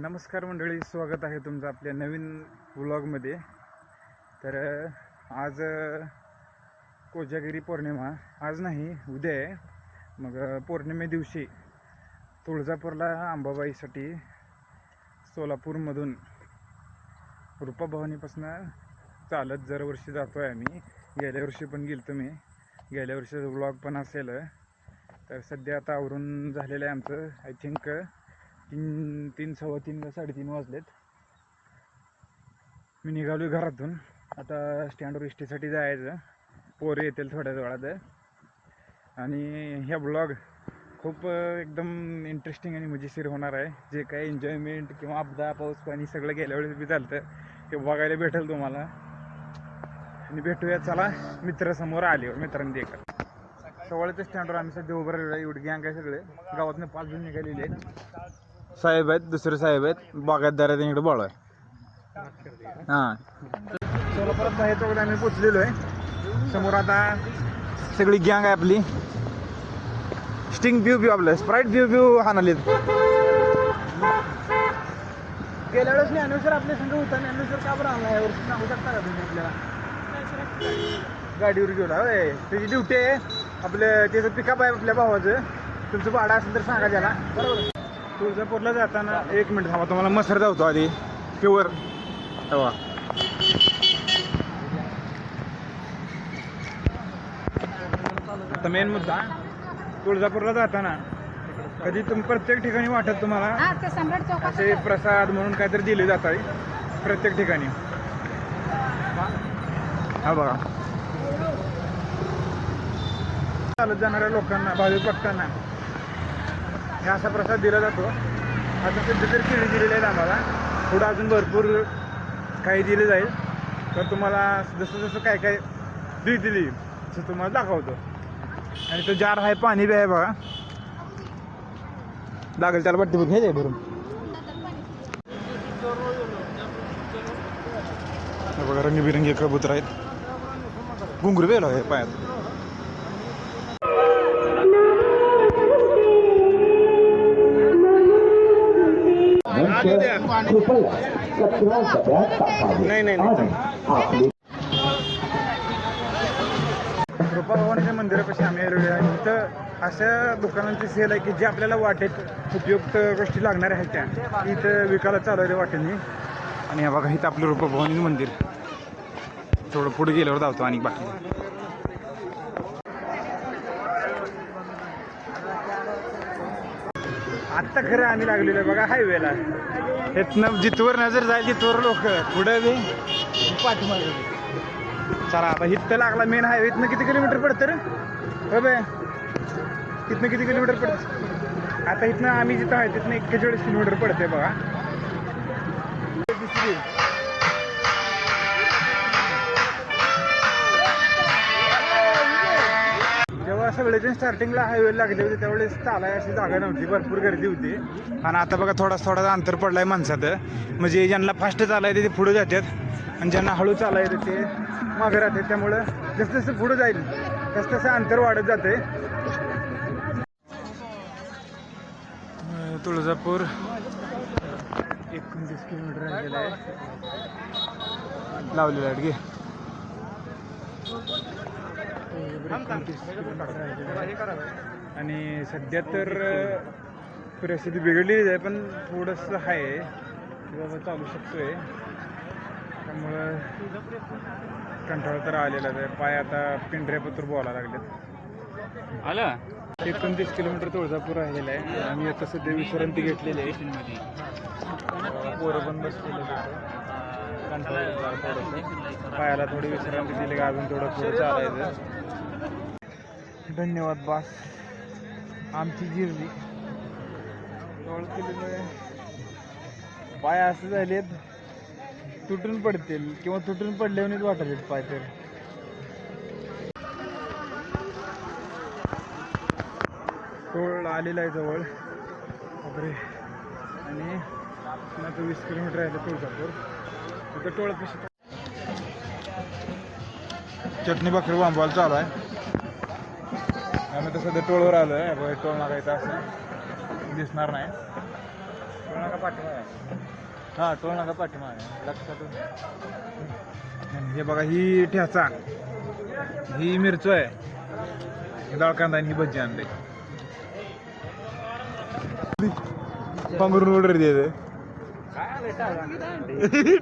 नमस्कार मंडळी स्वागत आहे तुमचं आपल्या नवीन व्लॉगमध्ये. तर आज कोजागिरी पौर्णिमा. आज नाही उद्या आहे. मग पौर्णिमे दिवशी तुळजापूरला अंबाबाईसाठी सोलापूरमधून रूपाभवानीपासनं चालत दरवर्षी जातो आहे आम्ही. गेल्या वर्षी पण गेलो तुम्ही गेल्या वर्षीचा व्लॉग पण असेल. तर सध्या आता आवरून झालेलं आहे आमचं आय थिंक तीन तीन सव्वा तीन का साडेतीन वाजलेत. मी निघालो घरातून. आता स्टँडवर इष्टीसाठी जायचं. पोरं येतील थोड्याच वेळात. आणि ह्या ब्लॉग खूप एकदम इंटरेस्टिंग आणि मजेशीर होणार आहे. जे काही एन्जॉयमेंट किंवा अपदा पाऊस पाणी सगळं गेल्या वेळेस बी चालतं ते बघायला भेटेल तुम्हाला. आणि भेटूया चला मित्रासमोर आले मित्रांनी देखत. सवळच्या स्टँडवर आम्ही सध्या उभं राहिलो आहे. एवढी गँग आहे सगळे. गावातनं पाच जण निघालेले आहेत. साहेब आहेत दुसरे साहेब आहेत. बागायतदार आहेत इकडे बाळ आहे. हां. सोलापुरात बाहेर चौकात आम्ही पोचलेलो आहे. समोर आता सगळी गँग आहे आपली. स्टिंग व्यू व्यू आपलं स्प्राईट व्यू व्यू हाणालेत. गेल्या वेळेस ज्ञानेश्वर आपल्या संघ होता. ज्ञानेश्वर का बरं आला यावर्षी सांगू शकता का तुम्ही आपल्याला? गाडीवर घेऊन होय त्याची ड्युटी आहे. आपलं त्याचं पिकअप आहे आपल्या भावाचं. तुमचं भाडं असेल तर सांगा त्याला. बरोबर. तुळजापूरला जाताना एक मिनिट थांबा तुम्हाला मसर धावतो आधी. प्युअर. हवा आता मेन मुद्दा तुळजापूरला जाताना कधी तुम प्रत्येक ठिकाणी वाटत तुम्हाला हा असे प्रसाद म्हणून काहीतरी दिले जातात प्रत्येक ठिकाणी. हा बघा. चालत जाणाऱ्या लोकांना भाविक भक्तांना हे असा प्रसाद दिला जातो. आता सध्या तरी केळी दिलेली आहेत आम्हाला. पुढं अजून भरपूर काही दिले जाईल. तर तुम्हाला जसं जसं काय काय दी दिली तसं तुम्हाला दाखवतो. आणि तो जार आहे पाणी बी आहे बघा. लागेल त्याला बट्टी भरून घ्यायचं भरून. बघा रंगीबिरंगी कबूतर आहेत. घुंगरू वेलो आहे पायात. नाही, नाही, नाही. कृपाभवानीच्या मंदिरापाशी आम्ही आलेलो आहे. इथं अशा दुकानांची सेल आहे की जे आपल्याला वाटेत उपयुक्त गोष्टी लागणाऱ्या आहेत त्या. इथं विकायला चालवले आहे वाटेने. आणि बघा इथं आपलं रूपभवानी मंदिर. थोडं पुढे गेल्यावर धावतो आणि बाकी. आत्ता खरं आम्ही लागलेलो आहे बघा हायवेला इथनं जिथवर नजर जाईल तिथवर लोक. पुढे बी. पाठीमागे. चला आता इथं लागला मेन हायवे इथनं किती किलोमीटर पडतं रे? हो बे. इथनं किती किलोमीटर पडतं? आता इथनं आम्ही जिथं आहे तिथनं एक्केचाळीस किलोमीटर पडते बघा. सगळेजण स्टार्टिंगला हायवे लागले होते त्यावेळेस चालाय अशी जागा नव्हती भरपूर गर्दी होती. आणि आता बघा थोडा थोडासा अंतर पडलाय माणसात म्हणजे ज्यांना फास्ट चालाय ते पुढे जातात आणि ज्यांना हळू चालाय ते मागे राहतात. त्यामुळं जसं जसं पुढे जाईल तसं तसं अंतर वाढत जाते तुळजापूर एकोणतीस किलोमीटर राहिलेलं आहे. लावलेलं आहे घे एकोणतीस किलोमीटर राहिलेलं आहे. आणि सध्या तर परिस्थिती बिघडलेलीच आहे पण थोडंसं आहे बाबा चालू शकतोय. त्यामुळं कंटाळा तर आलेला आहे. पाय आता पिंढऱ्यापत्र बोलायला लागलेत. आलं? एकोणतीस किलोमीटर तुळजापूर राहिलेलं आहे. आम्ही आता सध्या विश्रांती घेतलेली आहे. पोरं पण बसलेलं कंटाळा पायाला थोडी विश्रांती दिली का अजून थोडं पुढे चालायचं. धन्यवाद बास. आमची जिरली. जवळ पाय असं झालेत तुटून पडतील किंवा तुटून पडल्यानेच वाटत पाय तर. टोळ आलेला आहे जवळ. बापरे. आणि आता वीस किलोमीटर आहे तुळजापूर. तिथं टोळ कशी चटणी भाकरी बांबवायला चालू आहे. आम्ही तर सध्या टोळवर आलो आहे टोळ मागायचं असं दिसणार नाही. टोळ नका पाठीमागे हा टोल नका पाठीमागे लक्षात हे बघा ही ठ्याचा ही मिरचो आहे ही डाळ कांदा आणि ही भजी आणले पांघरून ऑर्डर द्यायचं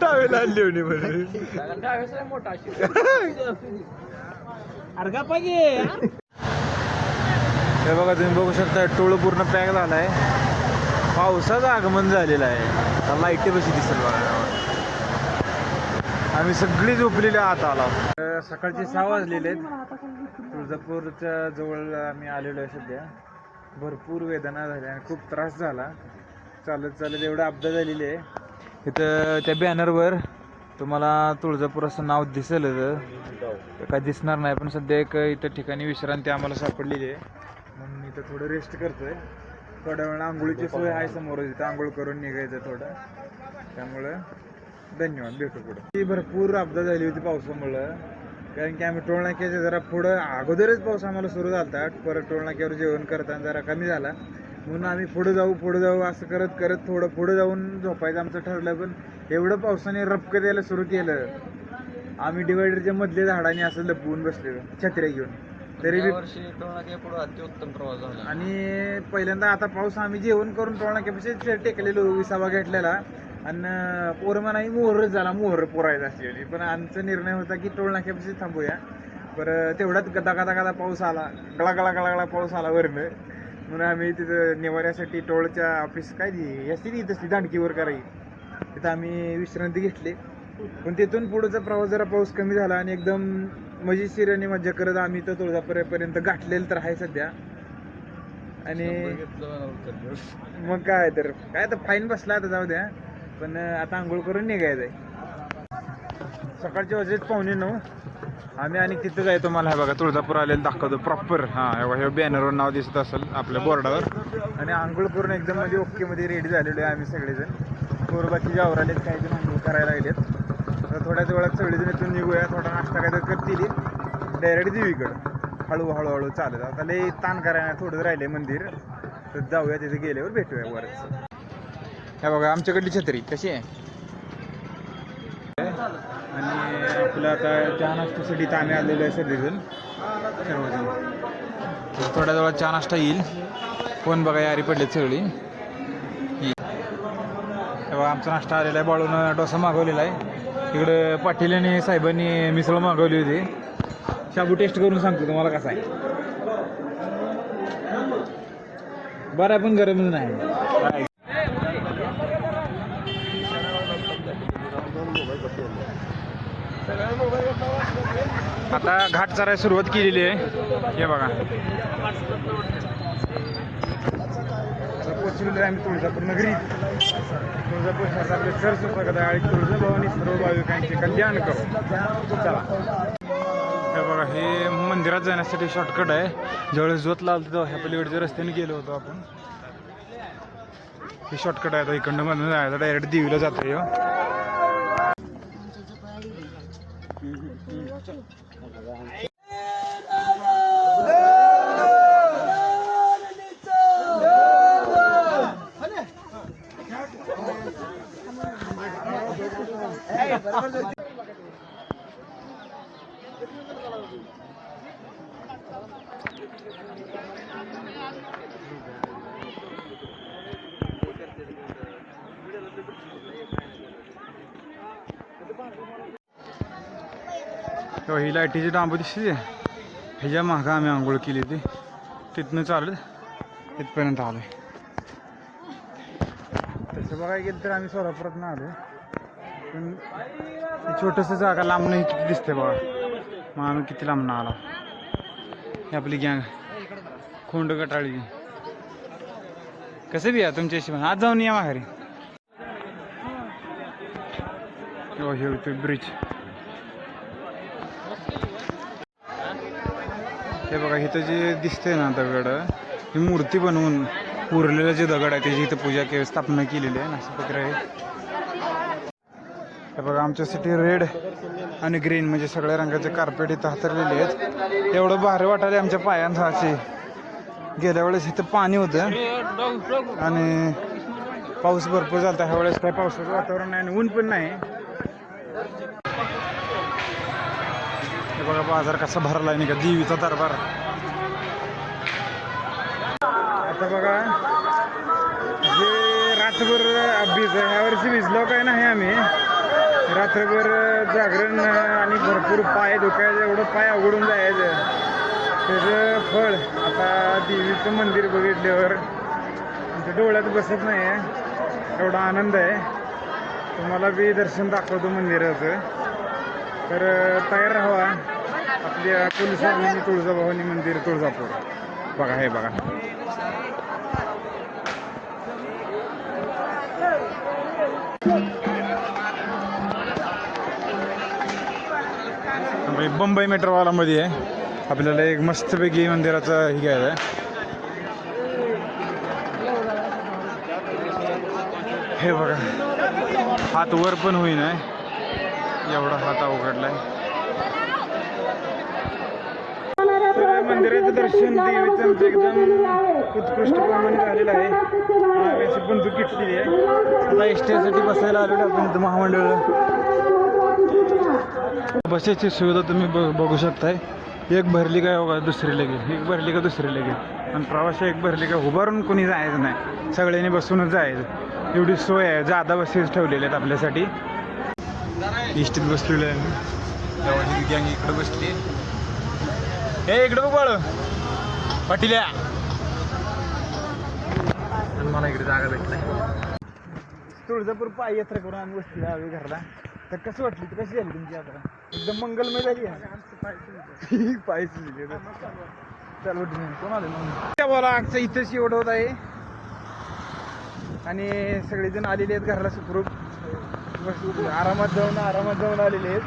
टावेल आणली होती मोठा अरे का पाहिजे हे बघा तुम्ही बघू शकता टोळ पूर्ण पॅक झालाय. पावसाचं आगमन झालेलं आहे. आता लाईटी कशी दिसेल बघा. आम्ही सगळी झोपलेली आत आला. सकाळचे सहा वाजलेले आहेत. तुळजापूरच्या जवळ आम्ही आलेलो आहे सध्या. भरपूर वेदना झाल्या आणि खूप त्रास झाला. चालत चालत एवढं अपघात झालेली आहे. इथं त्या बॅनरवर तुम्हाला तुळजापूर असं नाव दिसेल काय दिसणार नाही पण सध्या एक इथं ठिकाणी विश्रांती आम्हाला सापडलेली आहे. इथं थोडं रेस्ट करतोय. थोड्या वेळा आंघोळीची सोय आहे समोर इथं. आंघोळ करून निघायचं थोडं. त्यामुळं धन्यवाद. भेटू पुढं. ती भरपूर अपघात झाली होती पावसामुळं. कारण की आम्ही टोल जरा पुढं अगोदरच पाऊस आम्हाला सुरू झाला परत टोळनाक्यावर जेवण करताना जरा कमी झाला. म्हणून आम्ही पुढे जाऊ पुढे जाऊ असं करत करत थोडं पुढे जाऊन झोपायचं आमचं ठरलं. पण एवढं पावसाने रपक द्यायला सुरू केलं. आम्ही डिवायडरच्या मधले झाडाने असं लपवून बसलेलो. छत्र्या घेऊन. तरी बी वर्षी पुढे अत्युत्तम प्रवास झाला. आणि पहिल्यांदा आता पाऊस आम्ही जेवण करून टोळ नाक्यापाशी टेकलेलो विसावा घेतलेला. आणि पोरं म्हणाही मोहरच झाला मोहर पोरायचा असलेली. पण आमचा निर्णय होता की टोळ नाक्यापाशी थांबूया. बरं तेवढ्यात गदा गदा गदा पाऊस आला. गळा गळा गळा गळा पाऊस आला वरनं. म्हणून आम्ही तिथं निवाऱ्यासाठी टोळच्या ऑफिस काय ती? असते ती तसली दांडकीवर करायची. तिथं आम्ही विश्रांती घेतली. पण तिथून पुढचा प्रवास जरा पाऊस कमी झाला आणि एकदम मजेशीर आणि मजा करत आम्ही तर तुळजापूरपर्यंत गाठलेलं तर आहे सध्या. आणि मग काय तर काय तर फाईन बसला आता जाऊ द्या. पण आता आंघोळ करून निघायचंय. सकाळचे वाजलेत पावणे नऊ. आम्ही आणि तिथं जायचो मला हे बघा तुळजापूर आलेलं दाखवतो प्रॉपर हां हे बॅनरवर नाव दिसत असेल आपल्या बोर्डावर आणि आंघोळ करून एकदम म्हणजे ओके मध्ये रेडी झालेलो आहे आम्ही सगळेजण. पोरबाची आवरालेत काही जण आंघोळ करायला लागलेत. आता थोड्या वेळात सगळेजण इथून निघूया. थोडा नाश्ता काय तर करतील. डायरेक्ट देवीकडं. हळू हळूहळू चालत. आता लय ताण करायला थोडं राहिले मंदिर. तर जाऊया तिथे गेल्यावर भेटूया वरच. हे बघा आमच्याकडली छत्री. कशी आहे? आणि आपलं आता चहा नाश्त्यासाठी इथं आम्ही आलेलो आहे सगळेजण. सर्वजण. थोड्या वेळात चहा नाश्ता येईल. कोण बघा यारी पडलेत सगळी. हे बघा आमचा नाश्ता आलेला आहे. बाळून डोसा मागवलेला आहे. इकडं पाटील आणि साहेबांनी मिसळ मागवली होती. शाबू टेस्ट करून सांगतो तुम्हाला कसा आहे. बरं आहे पण गरम नाही. आता घाट चरायला सुरुवात केलेली आहे. हे बघा. आता आम्ही तुळजापूर नगरी. तुळजापूर शहरातले आपले सर सुप्रगत आणि तुळजाभवानी सर्व भाविकांचे कल्याण करू. चला. हे बघा हे मंदिरात जाण्यासाठी शॉर्टकट आहे. ज्यावेळेस जोत लावतो तेव्हा ह्या पलीकडच्या रस्त्याने गेलो होतो आपण. हे शॉर्टकट आहे इकडनं मधून जायचं. डायरेक्ट देवीला जातो ह्यो. तेव्हा ही लाईटीची डांब दिसते ह्याच्या मागं आम्ही आंघोळ केली होती. तिथनं चालत इथपर्यंत आलो तसं बघायला गेलं तर आम्ही सोलापुरात आलो पण छोटस जागा लांबनं किती दिसते बघा. मग आम्ही किती लांबणं आला? ही आपली गँग. खोंड गटाळी. कसं बी या तुमच्या हिशोबाने आज जाऊन या माघारी. हो हे ब्रिज हे बघा इथं जे दिसतंय ना दगड ही मूर्ती बनवून उरलेलं जे दगड आहे त्याची इथं पूजा के स्थापना केलेली आहे ना अशा हे बघा आमच्यासाठी रेड आणि ग्रीन म्हणजे सगळ्या रंगाचे कार्पेट इथं हातरलेले आहेत. एवढं भारी वाटायले आमच्या पायांचं असे गेल्या वेळेस इथं पाणी होतं. आणि पाऊस भरपूर झाला ह्या वेळेस काय पावसाचं वातावरण नाही आणि ऊन पण नाही. हे बघा बाजार कसा भरला नाही का देवीचा दरबार. आता बघा जे रात्रभर भिज ह्या वर्षी भिजलो काय नाही आम्ही. रात्रभर जागरण आणि भरपूर पाय दुखायचं एवढं पाय अवघडून जायचं. त्याचं फळ आता देवीचं मंदिर बघितल्यावर आमच्या डोळ्यात बसत नाही आहे. एवढा आनंद आहे. तुम्हाला बी दर्शन दाखवतो मंदिराचं. तर तयार राहा आपल्या कुलस्वामी तुळजाभवानी मंदिर तुळजापूर. बघा हे बघा. म्हणजे बंबई मेट्रोवालामध्ये आहे. आपल्याला एक मस्तपैकी मंदिराचं हे घ्यायचं आहे. हे बघा. हात वर पण होईन आहे. एवढा हात अवघडलाय मंदिराचं दर्शन देवीचं आमचं एकदम उत्कृष्ट प्रमाणे झालेलं आहे. अशी बंदूक घेतलेली आहे. आता एसटीसाठी बसायला आलेलो आपण इथं महामंडळ बसेची सुविधा तुम्ही बघू शकताय. एक भरली काय बघा दुसरी लगे. एक भरली का दुसरी लगे. आणि प्रवासी एक भरली का उभारून कोणी जायचं नाही. सगळ्यांनी बसूनच जायचं. एवढी सोय आहे जादा बसेस ठेवलेल्या आहेत आपल्यासाठी. इष्टीत बसलेलो आहे आम्ही. तेव्हा गँग इकडे बसली. हे इकडे बघ बाळ. पाटील्या. मला इकडे जागा भेटला. तुळजापूर पाय यात्रा करून आम्ही बसली आम्ही घरला. तर कसं वाटली? तर कशी झाली तुमची यात्रा? एकदम मंगलमय झाली पाय सुचले चल कोण आले मग बोला आजचं इथंच एवढं होत आहे. आणि सगळेजण आलेले आहेत घराला सुखरूप. आरामात जाऊन आरामात जाऊन आलेले आहेत.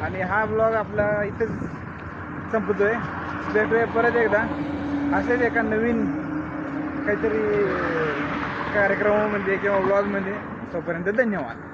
आणि हा ब्लॉग आपला इथंच संपतोय. भेटूया परत एकदा. असेच एका नवीन काहीतरी कार्यक्रमामध्ये किंवा ब्लॉगमध्ये तोपर्यंत धन्यवाद.